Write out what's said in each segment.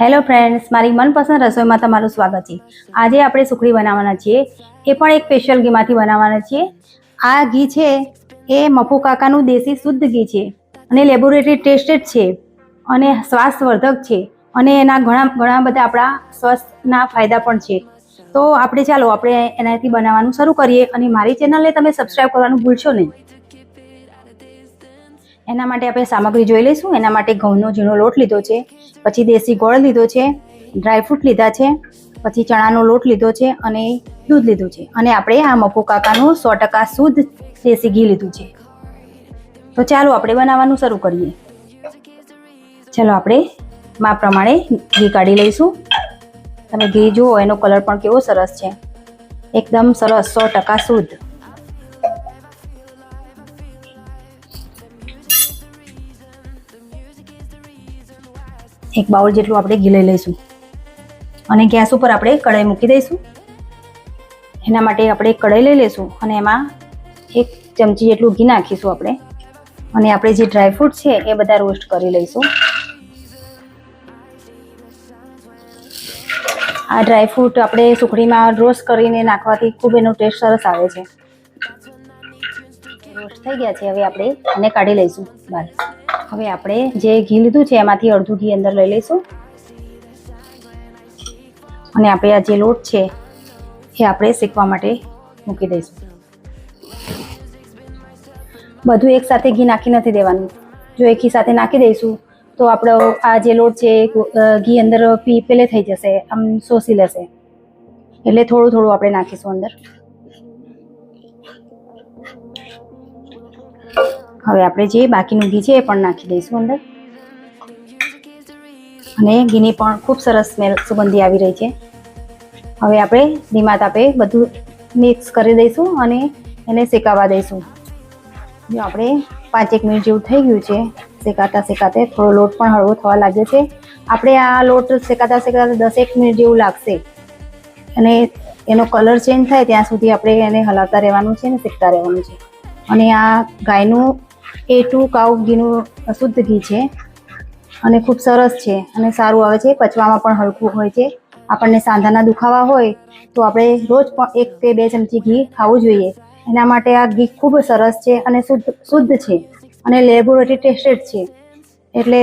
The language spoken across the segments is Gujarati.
હેલો ફ્રેન્ડ્સ મારી મનપસંદ રસોઈમાં તમારું સ્વાગત છે. આજે આપણે સુખડી બનાવવાના છીએ. એ પણ એક સ્પેશિયલ ઘીમાંથી બનાવવાના છીએ. આ ઘી છે, એ મફુ કાકાનું દેશી શુદ્ધ ઘી છે અને લેબોરેટરી ટેસ્ટેડ છે અને શ્વાસવર્ધક છે અને એના ઘણા ઘણા બધા આપણા સ્વાસ્થ્યના ફાયદા પણ છે. તો આપણે ચાલો, આપણે એનાથી બનાવવાનું શરૂ કરીએ અને મારી ચેનલને તમે સબસ્ક્રાઈબ કરવાનું ભૂલશો નહીં. એના માટે આપણે સામગ્રી જોઈ લઈશું. એના માટે ઘઉંનો ઝીણો લોટ લીધો છે. પછી દેશી ગોળ લીધો છે. ડ્રાયફ્રૂટ લીધા છે. પછી ચણાનો લોટ લીધો છે અને દૂધ લીધું છે. અને આપણે આ મફુ કાકાનું સો ટકા શુદ્ધ દેશી ઘી લીધું છે. તો ચાલો આપણે બનાવવાનું શરૂ કરીએ. ચાલો આપણે માપ પ્રમાણે ઘી કાઢી લઈશું. તમે ઘી જુઓ, એનો કલર પણ કેવો સરસ છે. એકદમ સરસ, સો ટકા શુદ્ધ. એક બાઉલ જેટલું આપણે ઘી લઈ લઈશું. અને ગેસ ઉપર આપણે કઢાઈ મૂકી દઈશું. એના માટે આપણે કઢાઈ લઈ લઈશું અને એમાં એક ચમચી જેટલું ઘી નાખીશું આપણે. અને આપણે જે ડ્રાયફ્રૂટ છે એ બધા રોસ્ટ કરી લઈશું. આ ડ્રાયફ્રૂટ આપણે સુખડીમાં રોસ્ટ કરીને નાખવાથી ખૂબ એનો ટેસ્ટ સરસ આવે છે. રોસ્ટ થઈ ગયા છે. હવે આપણે એને કાઢી લઈશું. બહાર હવે આપણે જે ઘી લીધું છે, એમાંથી અડધું ઘી અંદર લઈ લઈશું. અને આપણે આ જે લોટ છે, એ આપણે શેકવા માટે મૂકી દઈશું. બધું એક સાથે ઘી નાખી નથી દેવાનું. જો એકી સાથે નાખી દઈશું, તો આપણો આ જે લોટ છે ઘી અંદર પી, પેલે થઈ જશે, આમ શોષી લેશે. એટલે થોડું થોડું આપણે નાખીશું અંદર. હવે આપણે જે બાકીનું ઘી છે એ પણ નાખી દઈશું અંદર. અને ઘીની પણ ખૂબ સરસ સ્મેલ સુગંધી આવી રહી છે. હવે આપણે ધીમા તાપે બધું મિક્સ કરી દઈશું અને એને શેકાવા દઈશું. જો આપણે પાંચેક મિનિટ જેવું થઈ ગયું છે, શેકાતા શેકાતે થોડો લોટ પણ હળવો થવા લાગ્યો છે. આપણે આ લોટ શેકાતા શેકાતા દસેક મિનિટ જેવું લાગશે. અને એનો કલર ચેન્જ થાય ત્યાં સુધી આપણે એને હલાવતા રહેવાનું છે અને શેકતા રહેવાનું છે. અને આ ગાયનું એ ટુ કાઉ ઘીનું શુદ્ધ ઘી છે અને ખૂબ સરસ છે અને સારું આવે છે. પચવામાં પણ હલકું હોય છે. આપણને સાંધાના દુખાવા હોય તો આપણે રોજ પણ એક કે બે ચમચી ઘી ખાવું જોઈએ. એના માટે આ ઘી ખૂબ સરસ છે અને શુદ્ધ શુદ્ધ છે અને લેબોરેટરી ટેસ્ટેડ છે. એટલે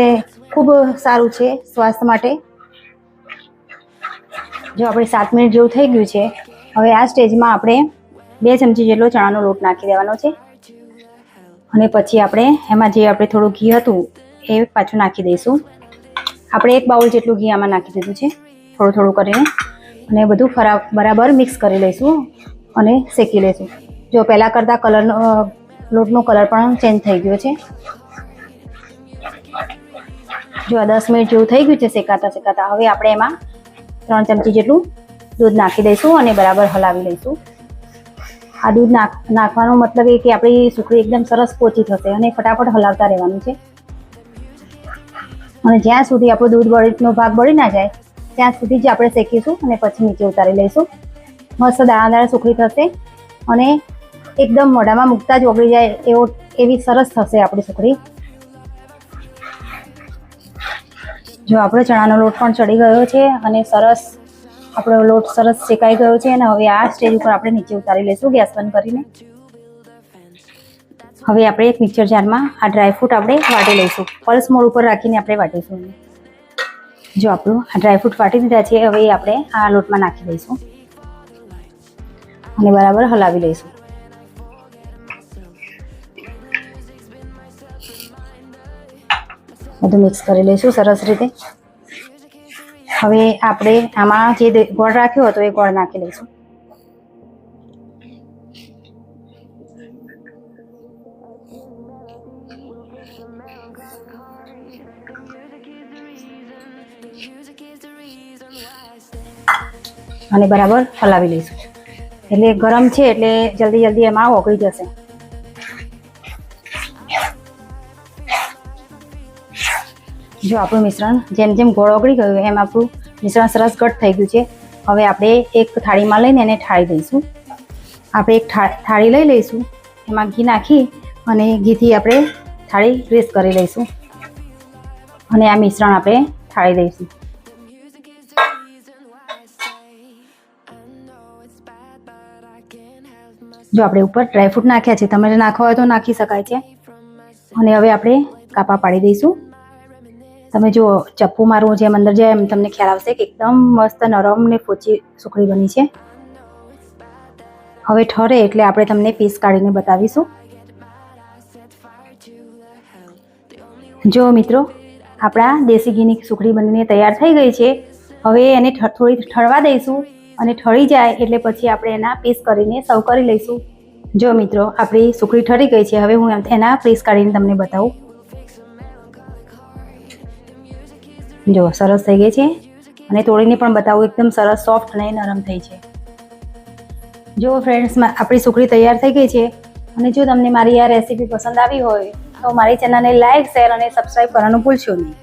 ખૂબ સારું છે સ્વાસ્થ્ય માટે. જો આપણે સાત મિનિટ જેવું થઈ ગયું છે, હવે આ સ્ટેજમાં આપણે બે ચમચી જેટલો ચણાનો લોટ નાખી દેવાનો છે. અને પછી આપણે એમાં જે આપણે થોડું ઘી હતું, એ પાછું નાખી દઈશું. આપણે એક બાઉલ જેટલું ઘી આમાં નાખી દીધું છે, થોડું થોડું કરીને. અને બધું ફરા, બરાબર મિક્સ કરી લઈશું અને શેકી લઈશું. જો પહેલાં કરતાં કલરનો લોટનો કલર પણ ચેન્જ થઈ ગયો છે. જો આ દસ મિનિટ જેવું થઈ ગયું છે શેકાતા શેકાતા, હવે આપણે એમાં ત્રણ ચમચી જેટલું દૂધ નાખી દઈશું અને બરાબર હલાવી લઈશું. આ દૂધ નાખ, નાખવાનો મતલબ એ કે આપણી સુખડી એકદમ સરસ પોચી થશે અને ફટાફટ હલાવતા રહેવાનું છે. અને જ્યાં સુધી આપણો દૂધ બળીનો ભાગ બળી ના જાય, ત્યાં સુધી જ આપણે શેકીશું અને પછી નીચે ઉતારી લઈશું. મસ્ત દાણા દાણા સુખડી થશે અને એકદમ મોઢામાં મૂકતા જ ઓગળી જાય એવો, એવી સરસ થશે આપણી સુખડી. જો આપણો ચણાનો લોટ પણ ચડી ગયો છે અને સરસ આપણો લોટ સરસ શેકાઈ ગયો છે અને હવે આ સ્ટેજ ઉપર આપણે નીચે ઉતારી લઈશું ગેસ બંધ કરીને. હવે આપણે એક મિક્સર જારમાં આ ડ્રાયફ્રૂટ આપણે વાટી લઈશું. પલ્સ મોડ ઉપર રાખીને આપણે વાટીશું. જો આપણું આ ડ્રાયફ્રૂટ વાટી દીધા છે, હવે આપણે આ લોટમાં નાખી દઈશું. અને બરાબર હલાવી લઈશું. બધું મિક્સ કરી લઈશું સરસ રીતે. હવે આપણે આમાં જે ગોળ રાખ્યો હતો એ ગોળ નાખી લઈશું. અને બરાબર હલાવી લઈશું. એટલે ગરમ છે એટલે જલ્દી જલ્દી એમાં ઓગળી જશે. જો આપણું મિશ્રણ જેમ જેમ ગોળ ઓગળી ગયું એમ આપણું મિશ્રણ સરસ ઘટ થઈ ગયું છે. હવે આપણે એક થાળીમાં લઈને એને ઠાળી દઈશું. આપણે એક થાળી લઈ લઈશું. એમાં ઘી નાખી અને ઘીથી આપણે થાળી ગ્રીસ કરી લઈશું. અને આ મિશ્રણ આપણે ઠાળી દઈશું. જો આપણે ઉપર ડ્રાયફ્રૂટ નાખ્યા છે તમારે નાખવા હોય તો નાખી શકાય છે. અને હવે આપણે કાપા પાડી દઈશું. તમે જો ચપ્પુ મારવું જેમ અંદર જાય એમ તમને ખ્યાલ આવશે કે એકદમ મસ્ત નરમ ને પોચી સુખડી બની છે. હવે ઠરે એટલે આપણે તમને પીસ કાઢીને બતાવીશું. જો મિત્રો, આપણા દેશી ઘીની સુખડી બનીને તૈયાર થઈ ગઈ છે. હવે એને થોડી ઠરવા દઈશું અને ઠરી જાય એટલે પછી આપણે એના પીસ કરીને સર્વ કરી લઈશું. જો મિત્રો, આપણી સુખડી ઠરી ગઈ છે, હવે હું એના પીસ કાઢીને તમને બતાવું. જો, સરસ થઈ ગઈ છે. અને તોડીને પણ બતાવું, એકદમ સરસ સોફ્ટ અને નરમ થઈ છે. જો ફ્રેન્ડ્સ આપણી સુખડી તૈયાર થઈ ગઈ છે. અને જો તમને મારી આ રેસીપી પસંદ આવી હોય, તો મારી ચેનલને લાઈક શેર અને સબસ્ક્રાઈબ કરવાનું ભૂલશો નહીં.